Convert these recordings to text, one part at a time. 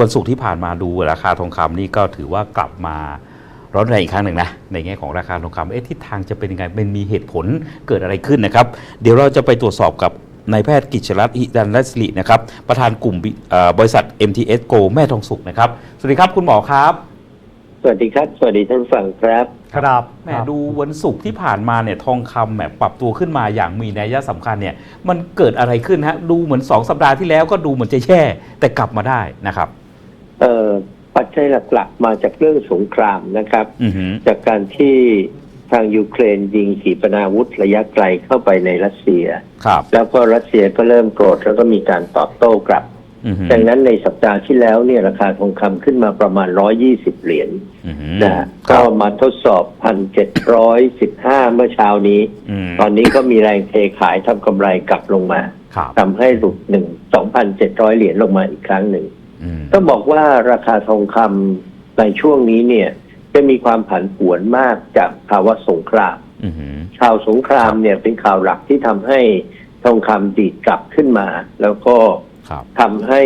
วันศุกร์ที่ผ่านมาดูราคาทองคำนี่ก็ถือว่ากลับมาร้อนแรงอีกครั้งหนึ่งนะในแง่ของราคาทองคำเอ๊ะทิศทางจะเป็นยังไงเป็นมีเหตุผลเกิดอะไรขึ้นนะครับ เดี๋ยวเราจะไปตรวจสอบกับนายแพทย์กิจรัตน์หิดันรัศรินะครับ ประธานกลุ่มบิเอ่อบริษัท MTS Go แม่ทองสุขนะครับ สวัสดีครับคุณหมอครับ สวัสดีครับ สวัสดีท่านผู้ฟังครับครับแหมดูวันศุกร์ที่ผ่านมาเนี่ยทองคำแหมปรับตัวขึ้นมาอย่างมีนัยสำคัญเนี่ยมันเกิดอะไรขึ้นฮะดูเหมือน 2 สัปดาห์ที่แล้วก็ดูเหมือนจะแย่แต่กลับมาได้นะครับเอ่อ ปัจจัยหลักๆ มาจากเรื่องสงครามนะครับอือหือจากการที่ทางยูเครนยิงขีปนาวุธระยะไกลเข้าไปในรัสเซียครับแล้วก็รัสเซียก็เริ่มโกรธแล้วก็มีการตอบโต้กลับอือหือดังนั้นในสัปดาห์ที่แล้วเนี่ยราคาทองคำขึ้นมาประมาณ 120 เหรียญอือหือนะฮะครัก็บมาทดสอบ 1,715 เมื่อเช้านี้อืมตอนนี้ก็มีแรงเทขายทำกำไรกลับลงมาครับทำให้หลุดหนึ่ง2,700 เหรียญลงมาอีกครั้งหนึ่งอืม ต้องบอกว่าราคาทองคำในช่วงนี้เนี่ย จะมีความผันผวนมากจากภาวะสงครามอือหือข่าวสงครามเนี่ยเป็นข่าวหลักที่ทำให้ทองคำดีดกลับขึ้นมา แล้วก็ครับทำให้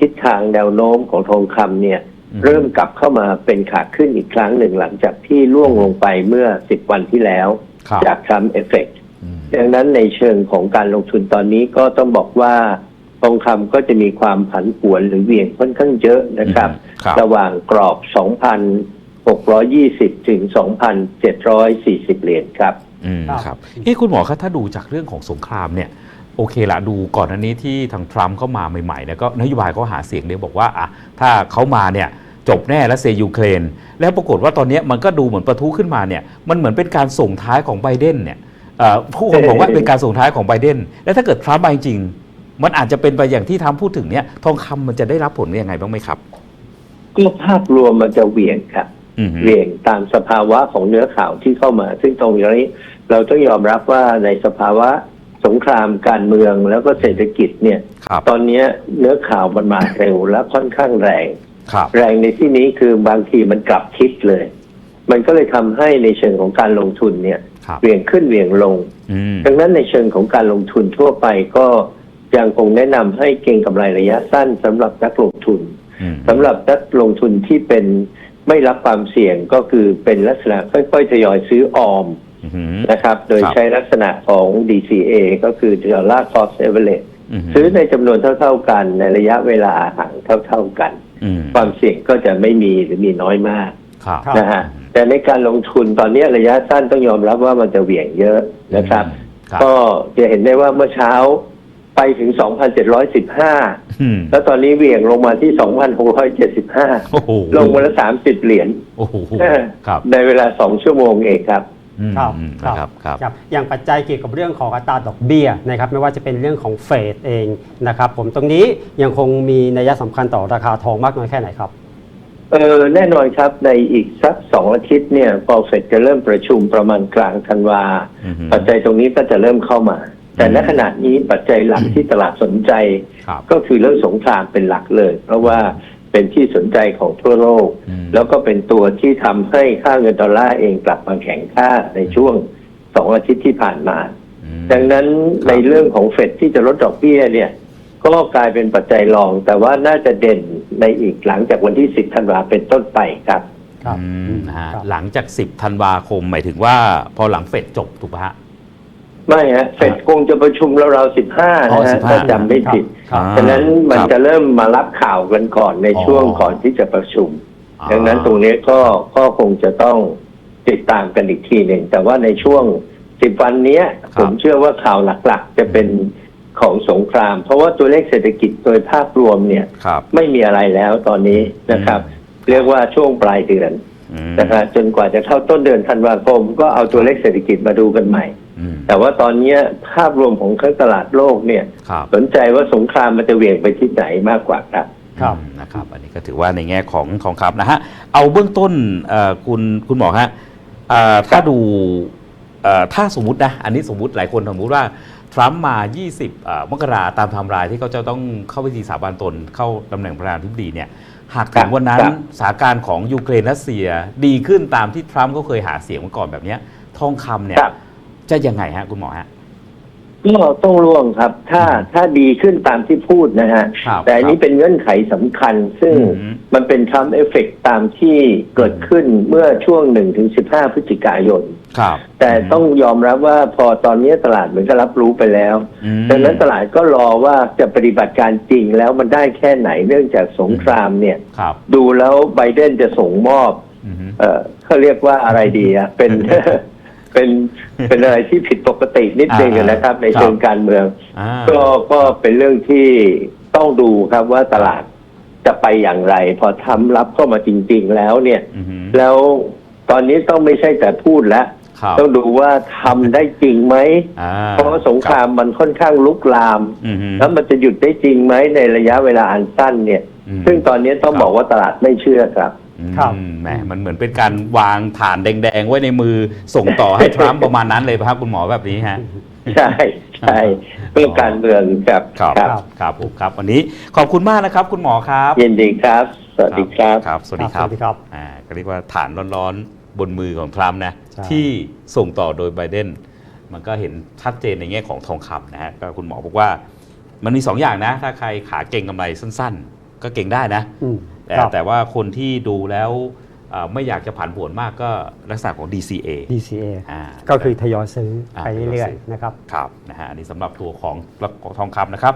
ทิศทางแนวโน้มของทองคำเนี่ยอืมเริ่มกลับเข้ามาเป็นขาขึ้นอีกครั้งหนึ่งหลังจากที่ล่วงลงไปเมื่อ10วันที่แล้วครับจากทรัมป์เอฟเฟกอืมดังนั้นในเชิงของการลงทุนตอนนี้ก็ต้องบอกว่า ทองคำก็จะมีความผันผวนหรือเหวี่ยงค่อนข้างเยอะนะครับ ครับ ระหว่างกรอบ 2,620 ถึง 2,740 เหรียญครับ อืมครับครับเอ้คุณหมอครับถ้าดูจากเรื่องของสงครามเนี่ยโอเคละดูก่อนอันนี้ที่ทางทรัมป์เข้ามาใหม่ๆเนี่ยก็นโยบายเขาหาเสียงเนี่ยบอกว่าอะถ้าเขามาเนี่ยจบแน่และเซยูเครน แล้วปรากฏว่าตอนเนี้ยมันก็ดูเหมือนประทุขึ้นมาเนี่ยมันเหมือนเป็นการส่งท้ายของไบเดนเนี่ยเอ่อผู้คนบอกว่าเป็นการส่งท้ายของไบเดนแล้วถ้าเกิดทรัมป์มาจริงๆ มันอาจจะเป็นไปอย่างที่ทรัมป์พูดถึงเนี่ยทองคำมันจะได้รับผลยังไงบ้างไหมครับก็ภาพรวมมันจะเหวี่ยงครับอืมเหวี่ยงตามสภาวะของเนื้อข่าวที่เข้ามา ซึ่งตรงนี้เราต้องยอมรับว่าในสภาวะสงครามการเมืองแล้วก็เศรษฐกิจเนี่ยครับตอนนี้เนื้อข่าวมันมาเร็วและค่อนข้างแรงครับแรงในที่นี้คือบางทีมันกลับทิศเลย มันก็เลยทำให้ในเชิงของการลงทุนเนี่ยครับเหวี่ยงขึ้นเหวี่ยงลงอืมดังนั้นในเชิงของการลงทุนทั่วไปก็ ยังคงแนะนำให้เก็งกำไรระยะสั้นสำหรับนักลงทุนอืมสำหรับนักลงทุนที่เป็นไม่รับความเสี่ยงก็คือเป็นลักษณะค่อยๆทยอยซื้อออมอืมนะครับ โดยครับใช้ลักษณะของ DCA ก็คือ Dollar Cost Average มซื้อในจำนวนเท่า ๆกันในระยะเวลาห่างเท่า ๆกันอืมความเสี่ยงก็จะไม่มีหรือมีน้อยมากครับครับนะฮะแต่ในการลงทุนตอนนี้ระยะสั้นต้องยอมรับว่ามันจะเหวี่ยงเยอะนะครับครับก็จะเห็นได้ว่าเมื่อเช้า ไปถึง 2,715อืมแล้วตอนนี้เหวี่ยงลงมาที่ 2,675โอ้โหลงมาละ 30 เหรียญโอ้โหเออครับในเวลา 2 ชั่วโมงเองครับอืมครับอืมครับนะครับครับครับ อย่างปัจจัยเกี่ยวกับเรื่องของอัตราดอกเบี้ยนะครับไม่ว่าจะเป็นเรื่องของเฟดเองนะครับ ผมตรงนี้ยังคงมีนัยสำคัญต่อราคาทองมากน้อยแค่ไหนครับเออแน่นอนครับในอีกสักสองอาทิตย์เนี่ยพอเฟดจะเริ่มประชุมประมาณกลางธันวาอือฮึปัจจัยตรงนี้ก็จะเริ่มเข้ามา แต่ณอืมขณะนี้ปัจจัยหลักที่ตลาดสนใจ ครับก็คือเรื่องสงครามเป็นหลักเลย เพราะว่าเป็นที่สนใจของทั่วโลก อืม แล้วก็เป็นตัวที่ทำให้ค่าเงินดอลลาร์เองกลับมาแข็งค่าในช่วงสองอาทิตย์ที่ผ่านมา อืม ดังนั้นครับ ในเรื่องของเฟดที่จะลดดอกเบี้ยเนี่ยก็กลายเป็นปัจจัยรอง แต่ว่าน่าจะเด่นในอีกหลังจากวันที่ 10ธันวาเป็นต้นไปครับ ครับอืมนะฮะครับ หลังจาก 10ธันวาคมหมายถึงว่าพอหลังเฟดจบถูกปะฮะ ไม่ฮะเฟดคงจะประชุมราวๆ15อ๋อนะฮะ15 ถ้าจำไม่ผิดครับ ฉะนั้นมันครับจะเริ่มมารับข่าวกันก่อนในช่วงอ๋อก่อนที่จะประชุมอ่าดังนั้นตรงนี้ก็ก็คงจะต้องติดตามกันอีกทีหนึ่ง แต่ว่าในช่วงสิบวันเนี้ยผมเชื่อว่าข่าวหลักๆ จะเป็นของสงคราม เพราะว่าตัวเลขเศรษฐกิจโดยภาพรวมเนี่ย ครับไม่มีอะไรแล้วตอนนี้นะครับ เรียกว่าช่วงปลายเดือนอืม นะครับจนกว่าจะเข้าต้นเดือนธันวาคม ก็เอาตัวเลขเศรษฐกิจมาดูกันใหม่อืม แต่ว่าตอนเนี้ยภาพรวมของทั้งตลาดโลกเนี่ยครับสนใจว่าสงครามมันจะเหวี่ยงไปที่ไหนมากกว่าครับครับอืมนะครับ อันนี้ก็ถือว่าในแง่ของทองคำนะฮะเอาเบื้องต้นเอ่อคุณคุณหมอฮะเอ่อถ้าดูเอ่อถ้าสมมตินะอันนี้สมมติหลายคนสมมติว่าทรัมป์มา 20เอ่อมกราตามไทม์ไลน์ที่เขาจะต้องเข้าพิธีสาบานตนเข้าตำแหน่งประธานาธิบดีเนี่ย หากถึงวันนั้นครับสถานการณ์ของยูเครนรัสเซียดีขึ้นตามที่ทรัมป์ก็เคยหาเสียงมาก่อนแบบเนี้ยทองคำเนี่ยครับ จะยังไงฮะคุณหมอฮะก็ต้องร่วงครับ ถ้าถ้าดีขึ้นตามที่พูดนะฮะ ครับแต่อันนี้เป็นเงื่อนไขสำคัญ ซึ่งอืม มันเป็นทรัมป์เอฟเฟกตามที่เกิดขึ้นเมื่อช่วง 1-15 พฤศจิกายน ครับแต่ต้องยอมรับว่าพอตอนนี้ตลาดเหมือนกับรับรู้ไปแล้วอืม ดังนั้นตลาดก็รอว่าจะปฏิบัติการจริงแล้วมันได้แค่ไหนเนื่องจากสงครามเนี่ย ครับดูแล้วไบเดนจะส่งมอบ อืม เออเขาเรียกว่าอะไรดีอะเป็น เป็นเป็นอะไรที่ผิดปกตินิดนึงอ่านะครับ ในครับเชิงการเมืองอ่าก็ก็เป็นเรื่องที่ต้องดูครับว่าตลาดจะไปอย่างไร พอทำรับเข้ามาจริง ๆ แล้วเนี่ยอืมแล้วตอนนี้ต้องไม่ใช่แต่พูดแล้วครับต้องดูว่าทำได้จริงไหมอ่าเพราะว่าสงครามมันค่อนข้างลุกลามอืมแล้วมันจะหยุดได้จริงไหมในระยะเวลาอันสั้นเนี่ยอืมซึ่งตอนนี้ต้องครับบอกว่าตลาดไม่เชื่อครับ ครับอืมแหมมันเหมือนเป็นการวางฐานแดง ๆ ไว้ในมือส่งต่อให้ทรัมป์ประมาณนั้นเลยครับคุณหมอแบบนี้ฮะใช่ใช่เรื่องการเมืองครับครับครับครับผมครับ วันนี้ขอบคุณมากนะครับ คุณหมอครับยินดีครับ สวัสดีครับครับสวัสดีครับสวัสดีครับอ่าก็เรียกว่าฐานร้อนๆบนมือของทรัมป์นะใช่ที่ส่งต่อโดยไบเดนมันก็เห็นชัดเจนในแง่ของทองคำนะฮะก็คุณหมอบอกว่า มันมีสองอย่างนะ ถ้าใครขาเก่งกำไรสั้น ๆ ก็เก่งได้นะอืม แต่ครับ แต่ว่าคนที่ดูแล้วอ่าไม่อยากจะผันผวนมากก็ลักษณะของ DCA DCA อ่า ก็คือทยอยซื้ออ่าไปเรื่อยทยอยซื้อๆนะครับ ครับนะฮะอันนี้สำหรับตัวของทองคำนะครับ